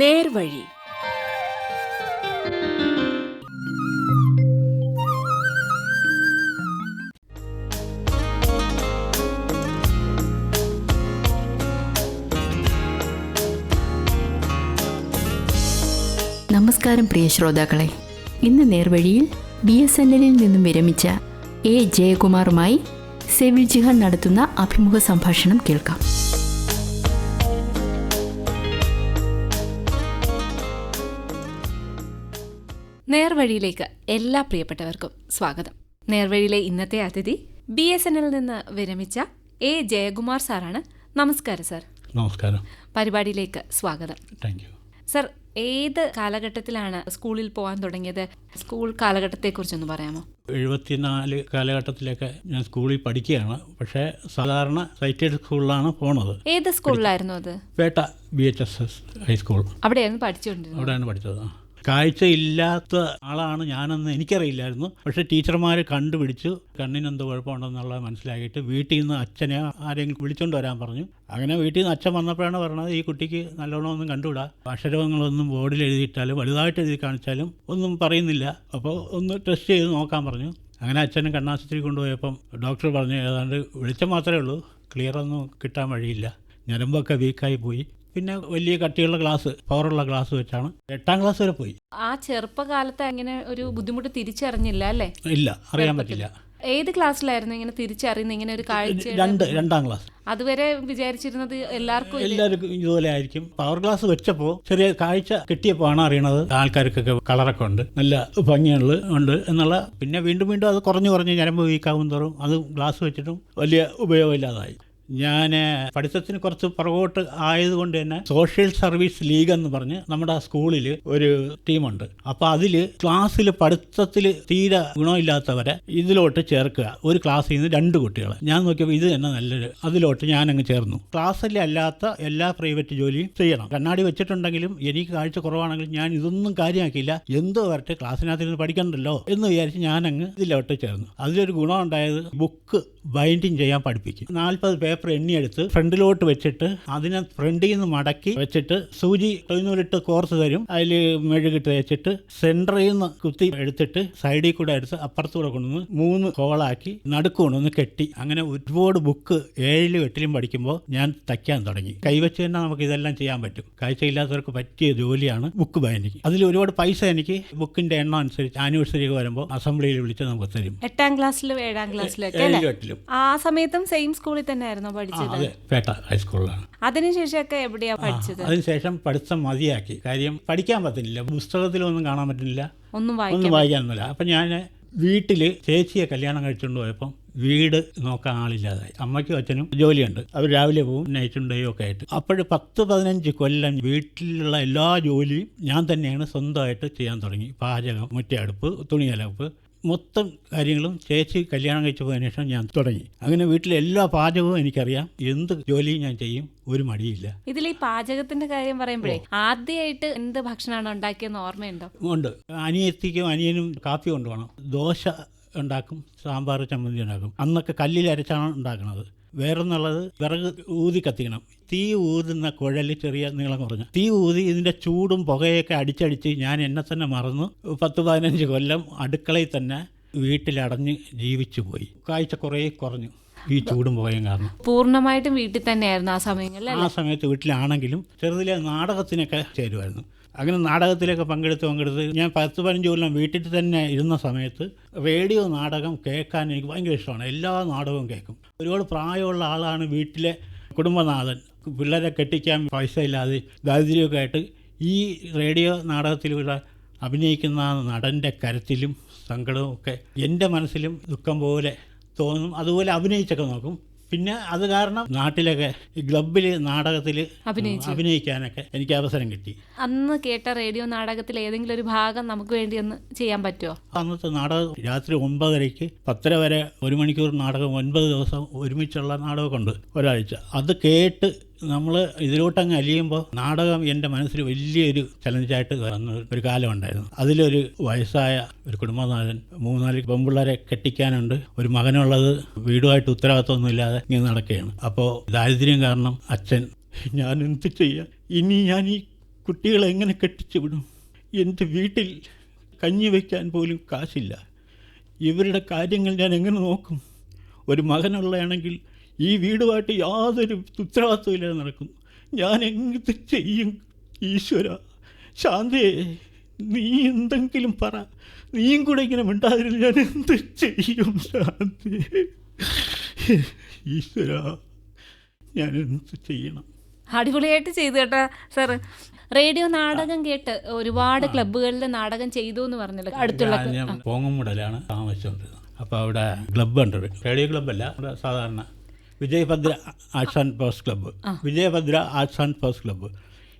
നേർവഴി. നമസ്കാരം പ്രിയ ശ്രോതാക്കളെ. ഇന്ന് നേർവഴിയിൽ ബി എസ് എൻ എല്ലിൽ നിന്നും വിരമിച്ച എ ജയകുമാറുമായി സെവിൽ ജിഹാൻ നടത്തുന്ന അഭിമുഖ സംഭാഷണം കേൾക്കാം. നേർവഴിയിലേക്ക് എല്ലാ പ്രിയപ്പെട്ടവർക്കും സ്വാഗതം. നേർവഴിയിലെ ഇന്നത്തെ അതിഥി ബി എസ് എൻ എൽ നിന്ന് വിരമിച്ച എ ജയകുമാർ സാറാണ്. നമസ്കാരം സർ. നമസ്കാരം. പരിപാടിയിലേക്ക് സ്വാഗതം. താങ്ക് യു സർ ഏത് കാലഘട്ടത്തിലാണ് സ്കൂളിൽ പോകാൻ തുടങ്ങിയത്? സ്കൂൾ കാലഘട്ടത്തെക്കുറിച്ചൊന്ന് പറയാമോ? എഴുപത്തിനാല് കാലഘട്ടത്തിലൊക്കെ ഞാൻ സ്കൂളിൽ പഠിക്കുകയാണ്. പക്ഷേ സാധാരണ സൈറ്റഡ് സ്കൂളിലാണ് പോണത്. ഏത് സ്കൂളിലായിരുന്നു അത്? Pettah B H S S high school. അവിടെയായിരുന്നു പഠിച്ചുകൊണ്ടിരുന്നത്. അവിടെയാണ് പഠിച്ചത്. കാഴ്ചയില്ലാത്ത ആളാണ് ഞാനെന്ന് എനിക്കറിയില്ലായിരുന്നു. പക്ഷേ ടീച്ചർമാർ കണ്ടുപിടിച്ചു. കണ്ണിനെന്ത് കുഴപ്പമുണ്ടെന്നുള്ളത് മനസ്സിലാക്കിയിട്ട് വീട്ടിൽ നിന്ന് അച്ഛനെ ആരെങ്കിലും വിളിച്ചുകൊണ്ട് വരാൻ പറഞ്ഞു. അങ്ങനെ വീട്ടിൽ നിന്ന് അച്ഛൻ വന്നപ്പോഴാണ് പറഞ്ഞത് ഈ കുട്ടിക്ക് നല്ലോണം ഒന്നും കണ്ടുവിടാ അക്ഷരങ്ങളൊന്നും ബോർഡിൽ എഴുതിയിട്ടാലും വലുതായിട്ട് എഴുതി കാണിച്ചാലും ഒന്നും പറയുന്നില്ല. അപ്പോൾ ഒന്ന് ടെസ്റ്റ് ചെയ്ത് നോക്കാൻ പറഞ്ഞു. അങ്ങനെ അച്ഛനും കണ്ണാശുപത്രി കൊണ്ടുപോയപ്പം ഡോക്ടർ പറഞ്ഞു ഏതാണ്ട് വെളിച്ചം മാത്രമേ ഉള്ളൂ. ക്ലിയറൊന്നും കിട്ടാൻ വഴിയില്ല. ഞരമ്പൊക്കെ വീക്കായി പോയി. പിന്നെ വലിയ കട്ടിയുള്ള ഗ്ലാസ് പവറുള്ള ഗ്ലാസ് വെച്ചാണ്. എട്ടാം ക്ലാസ് വരെ പോയി. ആ ചെറുപ്പകാലത്ത് അങ്ങനെ ഒരു ബുദ്ധിമുട്ട് തിരിച്ചറിഞ്ഞില്ല അല്ലേ? ഇല്ല അറിയാൻ പറ്റില്ല. ഏത് ക്ലാസ്സിലായിരുന്നു ഇങ്ങനെ തിരിച്ചറിയുന്ന ഇങ്ങനെ ഒരു കാഴ്ച രണ്ട് രണ്ടാം ക്ലാസ്. അതുവരെ വിചാരിച്ചിരുന്നത് എല്ലാവർക്കും എല്ലാവർക്കും ഇതുപോലെ ആയിരിക്കും. പവർ ഗ്ലാസ് വെച്ചപ്പോൾ ചെറിയ കാഴ്ച കിട്ടിയപ്പോൾ ആണ് അറിയണത്. ആൾക്കാർക്കൊക്കെ കളറൊക്കെ ഉണ്ട്. നല്ല ഭംഗിയുള്ള ഉണ്ട് എന്നുള്ള. പിന്നെ വീണ്ടും വീണ്ടും അത് കുറഞ്ഞു കുറഞ്ഞ് ഞരമ്പ് വീക്കാവും തോറും അത് ഗ്ലാസ് വെച്ചിട്ടും വലിയ ഉപയോഗമില്ലാതായി. ഞാൻ പഠിത്തത്തിന് കുറച്ച് പുറകോട്ട് ആയതുകൊണ്ട് തന്നെ സോഷ്യൽ സർവീസ് ലീഗ് എന്ന് പറഞ്ഞ് നമ്മുടെ സ്കൂളിൽ ഒരു ടീമുണ്ട് അപ്പോൾ അതിൽ ക്ലാസ്സിൽ പഠിത്തത്തിൽ തീരെ ഗുണമില്ലാത്തവരെ ഇതിലോട്ട് ചേർക്കുക. ഒരു ക്ലാസ്സിൽ നിന്ന് രണ്ട് കുട്ടികളെ. ഞാൻ നോക്കിയപ്പോൾ ഇത് തന്നെ നല്ലൊരു അതിലോട്ട് ഞാൻ അങ്ങ് ചേർന്നു ക്ലാസ്സിൽ അല്ലാത്ത എല്ലാ പ്രൈവറ്റ് ജോലിയും ചെയ്യണം. കണ്ണാടി വെച്ചിട്ടുണ്ടെങ്കിലും എനിക്ക് കാഴ്ച കുറവാണെങ്കിലും ഞാൻ ഇതൊന്നും കാര്യമാക്കിയില്ല. എന്തോ വരട്ടെ ക്ലാസ്സിനകത്ത് ഇരുന്ന് പഠിക്കണ്ടല്ലോ എന്ന് വിചാരിച്ച് ഞാനങ്ങ് ഇതിലോട്ട് ചേർന്നു. അതിലൊരു ഗുണം ഉണ്ടായത് ബുക്ക് ബൈൻഡിങ് ചെയ്യാൻ പഠിപ്പിക്കും. നാൽപ്പത് പേപ്പർ എണ്ണിയെടുത്ത് ഫ്രണ്ടിലോട്ട് വെച്ചിട്ട് അതിനെ ഫ്രണ്ടിൽ നിന്ന് മടക്കി വെച്ചിട്ട് സൂചി തൊഴിനൂലിട്ട് കോർത്ത് തരും. അതിൽ മെഴുകിട്ട് വെച്ചിട്ട് സെന്ററിൽ നിന്ന് കുത്തി എടുത്തിട്ട് സൈഡിൽ കൂടെ എടുത്ത് അപ്പുറത്തൂടെ കൊണ്ടുവന്ന് മൂന്ന് കോളാക്കി നടുക്ക് കൊണ്ടുവന്ന് കെട്ടി. അങ്ങനെ ഒരുപാട് ബുക്ക് ഏഴിലും എട്ടിലും പഠിക്കുമ്പോൾ ഞാൻ തയ്ക്കാൻ തുടങ്ങി. കൈവച്ച് തന്നെ നമുക്ക് ഇതെല്ലാം ചെയ്യാൻ പറ്റും. കാഴ്ചയില്ലാത്തവർക്ക് പറ്റിയ ജോലിയാണ് ബുക്ക് ബൈൻഡിങ് അതിൽ ഒരുപാട് പൈസ എനിക്ക് ബുക്കിന്റെ എണ്ണം അനുസരിച്ച് ആനിവേഴ്സറി ഒക്കെ വരുമ്പോൾ അസംബ്ലിയിൽ വിളിച്ച് നമുക്ക് തരും. എട്ടാം ക്ലാസ്സിലും ഏഴാം ക്ലാസ്സിലും അല്ലേ? ആ സമയത്തും സെയിം സ്കൂളിൽ തന്നെ ആയിരുന്നോ ആ പഠിച്ചത് പേട്ട ഹൈസ്കൂളിലാണ്. അതിനുശേഷമൊക്കെ എവിടെയാ പഠിച്ചത്? അതിനുശേഷം പഠിത്തം മതിയാക്കി. കാര്യം പഠിക്കാൻ പറ്റുന്നില്ല. പുസ്തകത്തിലൊന്നും കാണാൻ പറ്റുന്നില്ല. ഒന്നും വായിക്കാൻ ഒന്നും വായിക്കാനൊന്നുമില്ല അപ്പം ഞാൻ വീട്ടിൽ ചേച്ചിയെ കല്യാണം കഴിച്ചുകൊണ്ട് പോയപ്പം വീട് നോക്കാൻ ആളില്ലാതായി. അമ്മയ്ക്കും അച്ഛനും ജോലിയുണ്ട്. അവർ രാവിലെ പോകും നൈറ്റും ഡേയും ഒക്കെ ആയിട്ട്. അപ്പോൾ പത്ത് പതിനഞ്ച് കൊല്ലം വീട്ടിലുള്ള എല്ലാ ജോലിയും ഞാൻ തന്നെയാണ് സ്വന്തമായിട്ട് ചെയ്യാൻ തുടങ്ങി. പാചകം മുറ്റയടുപ്പ് തുണിയലപ്പ് മൊത്തം കാര്യങ്ങളും ചേച്ചി കല്യാണം കഴിച്ചു പോയതിനു ശേഷം ഞാൻ തുടങ്ങി. അങ്ങനെ വീട്ടിലെ എല്ലാ പാചകവും എനിക്കറിയാം. എന്ത് ജോലിയും ഞാൻ ചെയ്യും ഒരു മടിയില്ല. ഇതിൽ ഈ പാചകത്തിന്റെ കാര്യം പറയുമ്പോഴേ ആദ്യമായിട്ട് എന്ത് ഭക്ഷണമാണ് ഉണ്ടാക്കിയെന്ന് ഓർമ്മയുണ്ടോ? ഉണ്ട്. അനിയത്തിക്കും അനിയനും കാപ്പി കൊണ്ടുപോകണം. ദോശ ഉണ്ടാക്കും സാമ്പാർ ചമ്മന്തി ഉണ്ടാക്കും. അന്നൊക്കെ കല്ലിൽ അരച്ചാണ് ഉണ്ടാക്കുന്നത് വേറൊന്നുള്ളത് വിറക് ഊതി കത്തിക്കണം. തീ ഊതുന്ന കുഴൽ ചെറിയ നീളം കുറഞ്ഞു. തീ ഊതി ഇതിന്റെ ചൂടും പുകയൊക്കെ അടിച്ചടിച്ച് ഞാൻ എന്നെ തന്നെ മറന്നു. പത്ത് പതിനഞ്ച് കൊല്ലം അടുക്കളയിൽ തന്നെ വീട്ടിലടഞ്ഞ് ജീവിച്ചു പോയി. കാഴ്ച കുറേ കുറഞ്ഞു. ഈ ചൂടും പോയും കാരണം. പൂർണമായിട്ടും വീട്ടിൽ തന്നെയായിരുന്നു ആ സമയങ്ങളിൽ ആ സമയത്ത് വീട്ടിലാണെങ്കിലും ചെറുതിലെ നാടകത്തിനൊക്കെ ചേരുമായിരുന്നു. അങ്ങനെ നാടകത്തിലൊക്കെ പങ്കെടുത്ത് പങ്കെടുത്ത് ഞാൻ പത്ത് പതിനഞ്ച് കൊല്ലം വീട്ടിൽ തന്നെ ഇരുന്ന സമയത്ത് റേഡിയോ നാടകം കേൾക്കാൻ എനിക്ക് ഭയങ്കര ഇഷ്ടമാണ്. എല്ലാ നാടകവും കേൾക്കും. ഒരുപാട് പ്രായമുള്ള ആളാണ് വീട്ടിലെ കുടുംബനാഥൻ. പിള്ളേരെ കെട്ടിക്കാൻ പൈസ ഇല്ലാതെ ദാരിദ്ര്യമൊക്കെ ആയിട്ട് ഈ റേഡിയോ നാടകത്തിലൂടെ അഭിനയിക്കുന്ന നടന്റെ കരത്തിലും സങ്കടവും ഒക്കെ എന്റെ മനസ്സിലും ദുഃഖം പോലെ തോന്നും. അതുപോലെ അഭിനയിച്ചൊക്കെ നോക്കും. പിന്നെ അത് കാരണം നാട്ടിലൊക്കെ ഈ ക്ലബിൽ നാടകത്തിൽ. അഭിനയിക്കാനൊക്കെ എനിക്ക് അവസരം കിട്ടി. അന്ന് കേട്ട റേഡിയോ നാടകത്തിൽ ഏതെങ്കിലും ഒരു ഭാഗം നമുക്ക് വേണ്ടി ഒന്ന് ചെയ്യാൻ പറ്റുമോ അന്നത്തെ നാടകം രാത്രി ഒമ്പതരയ്ക്ക് പത്തര വരെ ഒരു മണിക്കൂർ നാടകം ഒൻപത് ദിവസം ഒരുമിച്ചുള്ള നാടകമൊക്കെ ഉണ്ട് ഒരാഴ്ച. അത് കേട്ട് നമ്മൾ ഇതിലോട്ടങ്ങ് അലിയുമ്പോൾ നാടകം എന്റെ മനസ്സിൽ വലിയൊരു ചലഞ്ചായിട്ട് വന്ന ഒരു കാലമുണ്ടായിരുന്നു. അതിലൊരു വയസ്സായ ഒരു കുടുംബനാഥൻ മൂന്നാൽ പെൺപിള്ളേരെ കെട്ടിക്കാനുണ്ട്. ഒരു മകനുള്ളത് വീടുമായിട്ട് ഉത്തരവാദിത്തമൊന്നുമില്ലാതെ ഇങ്ങനെ നടക്കുകയാണ്. അപ്പോൾ ദാരിദ്ര്യം കാരണം അച്ഛൻ ഞാൻ എന്ത് ചെയ്യാം? ഇനി ഞാൻ ഈ കുട്ടികളെ എങ്ങനെ കെട്ടിച്ചു വിടും? എന്റെ വീട്ടിൽ കഞ്ഞി വയ്ക്കാൻ പോലും കാശില്ല. ഇവരുടെ കാര്യങ്ങൾ ഞാൻ എങ്ങനെ നോക്കും? ഒരു മകനുള്ളതാണെങ്കിൽ ഈ വീടുമായിട്ട് യാതൊരു ഉത്തരവാദിത്വമില്ലാതെ നടക്കുന്നു. ഞാൻ എന്ത് ചെയ്യും ഈശ്വര? ശാന്തിയെ നീ എന്തെങ്കിലും പറ. നീയും കൂടെ ഇങ്ങനെ മിണ്ടാതിരുന്നു ഞാൻ എന്ത് ചെയ്യും ശാന്തി? ഈശ്വര ഞാൻ എന്ത് ചെയ്യണം? അടിപൊളിയായിട്ട് ചെയ്തു കേട്ടാ സാറ്. റേഡിയോ നാടകം കേട്ട് ഒരുപാട് ക്ലബ്ബുകളിൽ നാടകം ചെയ്തു എന്ന് പറഞ്ഞല്ലോ? അടുത്തുള്ള ഞാൻ- പോങ്ങുമുടലാണ് താമസിച്ചുകൊണ്ടിരുന്നത്. അപ്പോൾ അവിടെ ക്ലബ്ബ് ഉണ്ട് റേഡിയോ ക്ലബ്ബല്ല അല്ല സാധാരണ Vijayabhadra arts and sports club. Vijayabhadra arts and sports club.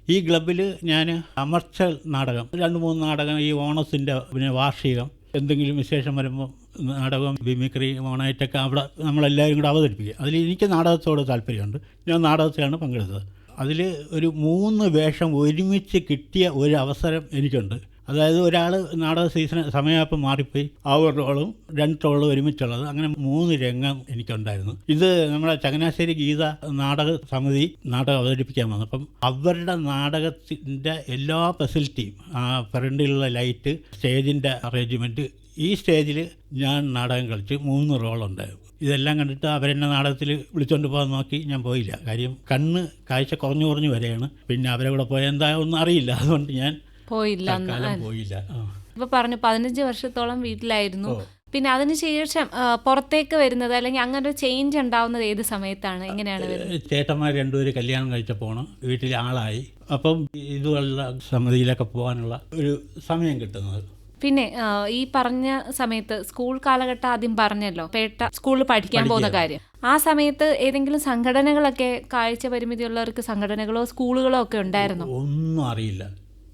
ഈ ക്ലബ്ബിൽ ഞാൻ അമർച്ച നാടകം രണ്ട് മൂന്ന് നാടകം ഈ ഓണത്തിന്റെ പിന്നെ വാർഷികം എന്തെങ്കിലും വിശേഷം വരുമ്പോൾ നാടകം ബിമിക്രി ഓണായിട്ടൊക്കെ അവിടെ നമ്മളെല്ലാവരും കൂടെ അവതരിപ്പിക്കുക. അതിൽ എനിക്ക് നാടകത്തോട് താല്പര്യമുണ്ട്. ഞാൻ നാടകത്തിലാണ് പങ്കെടുത്തത്. അതിൽ ഒരു മൂന്ന് വേഷം ഒരുമിച്ച് കിട്ടിയ ഒരു അവസരം എനിക്കുണ്ട്. അതായത് ഒരാൾ നാടക സീസൺ സമയമായപ്പോൾ മാറിപ്പോയി. ആ ഒരു റോളും രണ്ട് റോളും ഒരുമിച്ചുള്ളത്. അങ്ങനെ മൂന്ന് രംഗം എനിക്കുണ്ടായിരുന്നു. ഇത് നമ്മുടെ ചങ്ങനാശ്ശേരി ഗീത നാടക സമിതി നാടകം അവതരിപ്പിക്കാൻ വന്നു. അപ്പം അവരുടെ നാടകത്തിന്റെ എല്ലാ ഫെസിലിറ്റിയും ആ ഫ്രണ്ടിലുള്ള ലൈറ്റ് സ്റ്റേജിന്റെ അറേഞ്ച്മെന്റ് ഈ സ്റ്റേജിൽ ഞാൻ നാടകം കളിച്ച്. മൂന്ന് റോളുണ്ടായിരുന്നു. ഇതെല്ലാം കണ്ടിട്ട് അവരെന്നെ നാടകത്തിൽ വിളിച്ചുകൊണ്ട് പോകാൻ നോക്കി. ഞാൻ പോയില്ല. കാര്യം കണ്ണ് കാഴ്ച കുറഞ്ഞു കുറഞ്ഞു വരെയാണ്. പിന്നെ അവരെ കൂടെ പോയാൽ എന്താ ഒന്നും അറിയില്ല. അതുകൊണ്ട് ഞാൻ പോയില്ല തൽക്കാലം പോയില്ല. ആ. ഇപ്പൊ പറഞ്ഞു പതിനഞ്ച് വർഷത്തോളം വീട്ടിലായിരുന്നു. പിന്നെ അതിനുശേഷം ആ, പുറത്തേക്ക് വരുന്നത് അല്ലെങ്കിൽ അങ്ങനെ ഒരു ചേഞ്ച് ഉണ്ടാവുന്നത് ഏത് സമയത്താണ്? എങ്ങനെയാണ് വരുന്നത്? ചേട്ടന്മാർ രണ്ടുപേര് കല്യാണം കഴിച്ചപ്പോൾ വീട്ടിൽ ആളായി. അപ്പം ഇതുപോലുള്ള സമിതിയിലൊക്കെ പോകാനുള്ള ഒരു സമയം കിട്ടുന്നത്. പിന്നെ ആ, ഈ പറഞ്ഞ സമയത്ത് സ്കൂൾ കാലഘട്ടം ആദ്യം പറഞ്ഞല്ലോ പേട്ട സ്കൂളിൽ പഠിക്കാൻ പോകുന്ന കാര്യം. ആ സമയത്ത് ഏതെങ്കിലും സംഘടനകളൊക്കെ കാഴ്ച പരിമിതിയുള്ളവർക്ക് സംഘടനകളോ സ്കൂളുകളോ ഒക്കെ ഉണ്ടായിരുന്നു? ഒന്നും അറിയില്ല.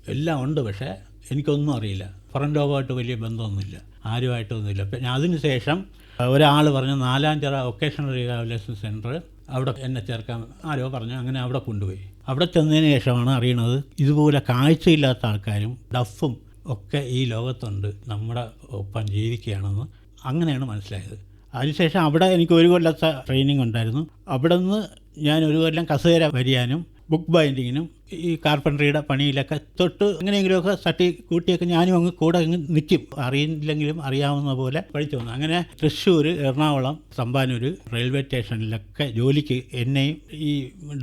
എല്ലാം ഉണ്ട് പക്ഷേ എനിക്കൊന്നും അറിയില്ല. പുറം ലോകമായിട്ട് വലിയ ബന്ധമൊന്നുമില്ല. ആരുമായിട്ടൊന്നുമില്ല. പിന്നെ അതിനുശേഷം ഒരാൾ പറഞ്ഞു നാലാം നാലാഞ്ചിറ വൊക്കേഷണൽ റീഹാബിലേഷൻ സെന്റർ അവിടെ എന്നെ ചേർക്കാൻ ആരോ പറഞ്ഞു അങ്ങനെ അവിടെ കൊണ്ടുപോയി. അവിടെ ചെന്നതിന് ശേഷമാണ് അറിയണത് ഇതുപോലെ കാഴ്ചയില്ലാത്ത ആൾക്കാരും ഡഫും ഒക്കെ ഈ ലോകത്തുണ്ട് നമ്മുടെ ഒപ്പം ജീവിക്കുകയാണെന്ന് അങ്ങനെയാണ് മനസ്സിലായത്. അതിനുശേഷം അവിടെ എനിക്ക് ഒരു കൊല്ലത്തെ ട്രെയിനിങ് ഉണ്ടായിരുന്നു. അവിടെ നിന്ന് ഞാൻ ഒരു കൊല്ലം കസേര വരിയാനും ബുക്ക് ബൈൻഡിങ്ങിനും ഈ കാർപ്പൻട്രിയുടെ പണിയിലൊക്കെ തൊട്ട് എങ്ങനെയെങ്കിലുമൊക്കെ തട്ടി കൂട്ടിയൊക്കെ ഞാനും അങ്ങ് കൂടെ അങ്ങ് നിൽക്കും. അറിയില്ലെങ്കിലും അറിയാവുന്ന പോലെ പഠിച്ചു വന്നു അങ്ങനെ തൃശ്ശൂർ എറണാകുളം തമ്പാനൂർ റെയിൽവേ സ്റ്റേഷനിലൊക്കെ ജോലിക്ക് എന്നെയും ഈ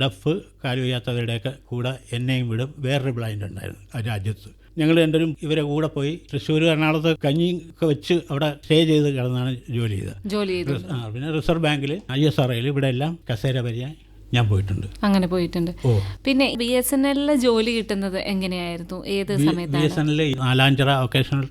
ഡഫ് കാലുവയ്യാത്തവരുടെയൊക്കെ കൂടെ എന്നെയും വിടും. വേറൊരു ബ്ലൈൻഡ് ഉണ്ടായിരുന്നു ആ രാജ്യത്ത്. ഞങ്ങൾ രണ്ടുപേരും ഇവരെ കൂടെ പോയി തൃശ്ശൂർ എറണാകുളത്ത് കഞ്ഞി ഒക്കെ വെച്ച് അവിടെ സ്റ്റേ ചെയ്ത് കിടന്നാണ് ജോലി ചെയ്തത്. ജോലി ആ പിന്നെ റിസർവ് ബാങ്കിൽ ഐ എസ് ആർ ഐയിൽ ഇവിടെ എല്ലാം കസേര വരിയാൻ ഞാൻ പോയിട്ടുണ്ട്. അങ്ങനെ പോയിട്ടുണ്ട്. പിന്നെ ബി എസ് എൻ എല്ലിലെ ജോലി കിട്ടുന്നത് എങ്ങനെയായിരുന്നു? ഏത് B S N L Nalanchira vocational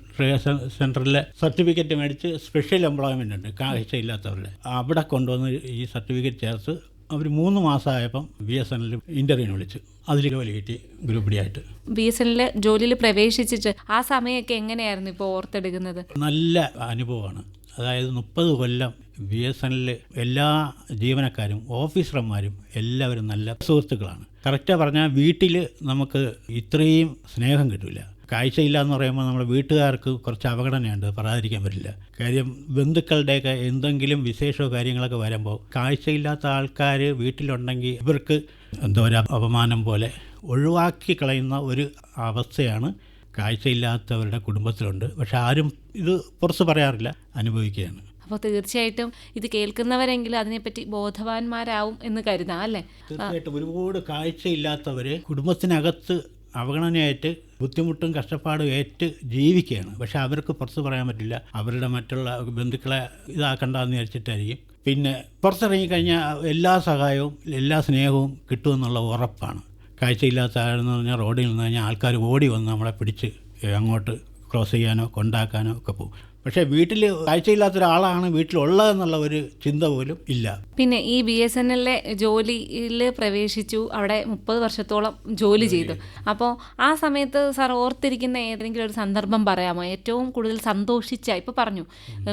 സെന്ററിലെ സർട്ടിഫിക്കറ്റ് മേടിച്ച് സ്പെഷ്യൽ എംപ്ലോയ്മെന്റ് ഉണ്ട് കാഴ്ചയില്ലാത്തവരുടെ അവിടെ കൊണ്ടുവന്ന് ഈ സർട്ടിഫിക്കറ്റ് ചേർത്ത് അവർ മൂന്ന് മാസമായപ്പം B S N L interview വിളിച്ചു. അതിൽ ജോലി കിട്ടി ഗ്രൂപ്പ് ഡി ആയിട്ട്. ബി എസ് എന്നിൽ ജോലിയിൽ പ്രവേശിച്ചിട്ട് ആ സമയമൊക്കെ എങ്ങനെയായിരുന്നു ഇപ്പോൾ ഓർത്തെടുക്കുന്നത്? നല്ല അനുഭവമാണ്. അതായത് മുപ്പത് കൊല്ലം ബി എസ് എന്നിലെ എല്ലാ ജീവനക്കാരും ഓഫീസർമാരും എല്ലാവരും നല്ല സുഹൃത്തുക്കളാണ്. കറക്റ്റാ പറഞ്ഞാൽ വീട്ടിൽ നമുക്ക് ഇത്രയും സ്നേഹം കിട്ടില്ല കാഴ്ചയില്ല എന്ന് പറയുമ്പോൾ നമ്മുടെ വീട്ടുകാർക്ക് കുറച്ച് അവഗണനയുണ്ട് പറയാതിരിക്കാൻ പറ്റില്ല. കാര്യം ബന്ധുക്കളുടെയൊക്കെ എന്തെങ്കിലും വിശേഷമോ കാര്യങ്ങളൊക്കെ വരുമ്പോൾ കാഴ്ചയില്ലാത്ത ആൾക്കാർ വീട്ടിലുണ്ടെങ്കിൽ ഇവർക്ക് എന്തോ ഒരു അപമാനം പോലെ ഒഴിവാക്കി കളയുന്ന ഒരു അവസ്ഥയാണ് കാഴ്ചയില്ലാത്തവരുടെ കുടുംബത്തിലുണ്ട്. പക്ഷെ ആരും ഇത് പുറത്ത് പറയാറില്ല അനുഭവിക്കുകയാണ്. അപ്പോൾ തീർച്ചയായിട്ടും ഇത് കേൾക്കുന്നവരെങ്കിലും അതിനെപ്പറ്റി ബോധവാന്മാരാവും എന്ന് കരുതാം അല്ലേ? തീർച്ചയായിട്ടും ഒരുപാട് കാഴ്ചയില്ലാത്തവർ കുടുംബത്തിനകത്ത് അവഗണനയായിട്ട് ബുദ്ധിമുട്ടും കഷ്ടപ്പാടും ഏറ്റ് ജീവിക്കുകയാണ്. പക്ഷെ അവർക്ക് പുറത്ത് പറയാൻ പറ്റില്ല. അവരുടെ മറ്റുള്ള ബന്ധുക്കളെ ഇതാക്കണ്ടെന്ന് വിചാരിച്ചിട്ടായിരിക്കും. പിന്നെ പുറത്തിറങ്ങിക്കഴിഞ്ഞാൽ എല്ലാ സഹായവും എല്ലാ സ്നേഹവും കിട്ടുമെന്നുള്ള ഉറപ്പാണ്. കാഴ്ചയില്ലാത്ത ആളെന്ന് പറഞ്ഞാൽ റോഡിൽ നിന്ന് കഴിഞ്ഞാൽ ആൾക്കാർ ഓടി വന്ന് നമ്മളെ പിടിച്ച് അങ്ങോട്ട് ക്രോസ് ചെയ്യാനോ കൊണ്ടാക്കാനോ ഒക്കെ പോകും. പക്ഷേ വീട്ടിൽ കാഴ്ചയില്ലാത്ത ഒരാളാണ് വീട്ടിലുള്ളതെന്നുള്ള ഒരു ചിന്ത പോലും ഇല്ല. പിന്നെ ഈ ബി എസ് എൻ എല്ലിലെ ജോലിയിൽ പ്രവേശിച്ചു. അവിടെ മുപ്പത് വർഷത്തോളം ജോലി ചെയ്തു. അപ്പോൾ ആ സമയത്ത് സാർ ഓർത്തിരിക്കുന്ന ഏതെങ്കിലും ഒരു സന്ദർഭം പറയാമോ? ഏറ്റവും കൂടുതൽ സന്തോഷിച്ച ഇപ്പോൾ പറഞ്ഞു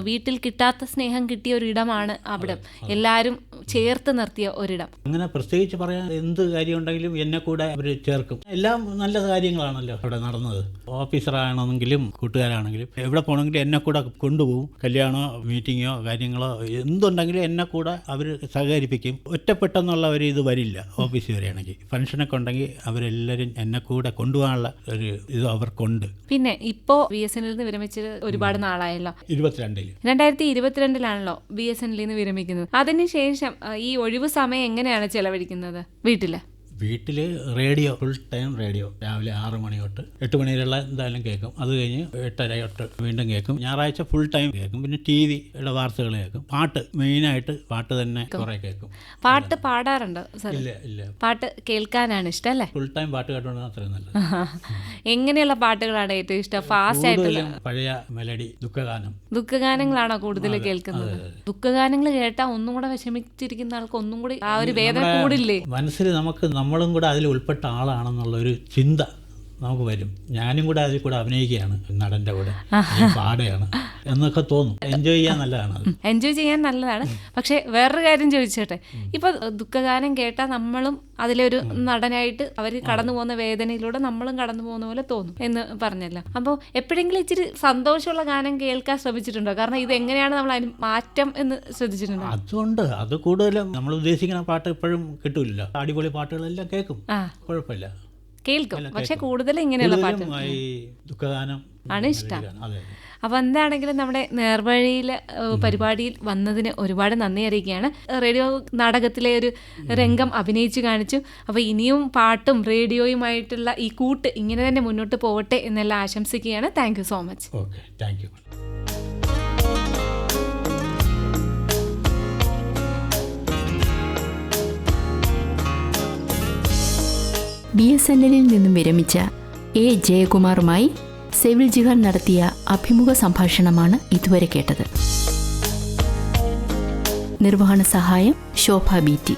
വീട്ടിൽ കിട്ടാത്ത സ്നേഹം കിട്ടിയ ഒരിടമാണ് അവിടെ. എല്ലാവരും ചേർത്ത് നിർത്തിയ ഒരിടം. അങ്ങനെ പ്രത്യേകിച്ച് പറയാൻ എന്ത് കാര്യം ഉണ്ടെങ്കിലും എന്നെ കൂടെ അവർ ചേർക്കും. എല്ലാം നല്ല കാര്യങ്ങളാണല്ലോ അവിടെ നടന്നത്. ഓഫീസറാണെങ്കിലും കൂട്ടുകാരാണെങ്കിലും എവിടെ പോകണമെങ്കിലും എന്നെ കൂടെ കൂടെ കൊണ്ടുപോകും. കല്യാണോ മീറ്റിങ്ങോ കാര്യങ്ങളോ എന്തുണ്ടെങ്കിലും എന്നെ കൂടെ അവർ സഹകരിപ്പിക്കും. ഒറ്റപ്പെട്ടെന്നുള്ള ഒരു ഇത് വരില്ല ഓഫീസിൽ വരികയാണെങ്കിൽ. ഫംഗ്ഷനൊക്കെ ഉണ്ടെങ്കിൽ അവരെല്ലാവരും എന്നെ കൂടെ കൊണ്ടുപോകാനുള്ള ഒരു ഇത് അവർക്കുണ്ട്. പിന്നെ ഇപ്പോ ബി എസ് എൻ നിന്ന് വിരമിച്ചത് ഒരുപാട് നാളായല്ലോ. ഇരുപത്തിരണ്ടിൽ രണ്ടായിരത്തി ഇരുപത്തിരണ്ടിലാണല്ലോ ബി എസ് എൻ നിന്ന് വിരമിക്കുന്നത്. അതിനുശേഷം ഈ ഒഴിവ് സമയം എങ്ങനെയാണ് ചെലവഴിക്കുന്നത് വീട്ടിൽ? വീട്ടിൽ റേഡിയോ ഫുൾ ടൈം റേഡിയോ രാവിലെ ആറ് മണി തൊട്ട് എട്ട് മണി വരെയുള്ള എന്തായാലും കേൾക്കും. അത് കഴിഞ്ഞ് എട്ടര തൊട്ട് വീണ്ടും കേൾക്കും. ഞായറാഴ്ച ഫുൾ ടൈം കേൾക്കും. പിന്നെ ടി വിയുടെ വാർത്തകൾ കേൾക്കും. പാട്ട് മെയിനായിട്ട് പാട്ട് തന്നെ കുറെ കേൾക്കും. പാട്ട് പാടാറുണ്ടോ ഇല്ല ഇല്ല. പാട്ട് കേൾക്കാനാണ് ഇഷ്ടം അല്ലേ? ഫുൾ ടൈം പാട്ട് കേട്ടോണ്ട് അത്രയും നല്ലത്. എങ്ങനെയുള്ള പാട്ടുകളാണ് ഏറ്റവും ഇഷ്ടം? ഫാസ്റ്റ് ആയിട്ടുള്ള പഴയ മെലഡി ദുഃഖഗാനം. ദുഃഖഗാനങ്ങളാണോ കൂടുതൽ കേൾക്കുന്നത്? ദുഃഖഗാനങ്ങൾ കേട്ടാൽ ഒന്നും കൂടെ വിഷമിച്ചിരിക്കുന്ന ആൾക്ക് ഒന്നും കൂടി ആ ഒരു വേദന കൂടില്ലേ? മനസ്സിൽ നമുക്ക് നമ്മളും കൂടെ അതിൽ ഉൾപ്പെട്ട ആളാണെന്നുള്ളൊരു ചിന്ത നമുക്ക് വരും. ഞാനും കൂടെ അതിൽ കൂടെ അഭിനയിക്കുകയാണ് നടന്റെ കൂടെ. പാടയാണ് എന്നൊക്കെ തോന്നും. എൻജോയ് ചെയ്യാൻ നല്ലതാണ് എൻജോയ് ചെയ്യാൻ നല്ലതാണ്. പക്ഷെ വേറൊരു കാര്യം ചോദിച്ചോട്ടെ. ഇപ്പൊ ദുഃഖഗാനം കേട്ടാൽ നമ്മളും അതിലൊരു നടനായിട്ട് അവർ കടന്നു പോകുന്ന വേദനയിലൂടെ നമ്മളും കടന്നു പോകുന്ന പോലെ തോന്നും എന്ന് പറഞ്ഞല്ലോ. അപ്പോൾ എപ്പോഴെങ്കിലും ഇച്ചിരി സന്തോഷമുള്ള ഗാനം കേൾക്കാൻ ശ്രമിച്ചിട്ടുണ്ടോ? കാരണം ഇത് എങ്ങനെയാണ് നമ്മൾ അതിന് മാറ്റം എന്ന് ശ്രദ്ധിച്ചിട്ടുണ്ടോ? അതുകൊണ്ട് അത് കൂടുതലും നമ്മൾ ഉദ്ദേശിക്കുന്ന പാട്ട് എപ്പോഴും കിട്ടൂല അടിപൊളി പാട്ടുകളെല്ലാം കേൾക്കും. ആ. കുഴപ്പമില്ല. കേൾക്കും. പക്ഷെ കൂടുതൽ ഇങ്ങനെയുള്ള പാട്ട് ആണ് ഇഷ്ടം. അപ്പൊ അപ്പോൾ എന്താണെങ്കിലും നമ്മുടെ നേർവഴിയിൽ പരിപാടിയിൽ വന്നതിന് ഒരുപാട് നന്ദി അറിയിക്കുകയാണ്. റേഡിയോ നാടകത്തിലെ ഒരു രംഗം അഭിനയിച്ചു കാണിച്ചു. അപ്പോൾ ഇനിയും പാട്ടും റേഡിയോയുമായിട്ടുള്ള ഈ കൂട്ട് ഇങ്ങനെ തന്നെ മുന്നോട്ട് പോവട്ടെ എന്നെല്ലാം ആശംസിക്കുകയാണ്. Thank you so much. Okay thank B S N എല്ലിൽ നിന്നും വിരമിച്ച എ ജയകുമാറുമായി സെവിൽ ജിഹാൻ നടത്തിയ അഭിമുഖ സംഭാഷണമാണ് ഇതുവരെ കേട്ടത്. നിർവഹണ സഹായം ശോഭ ബി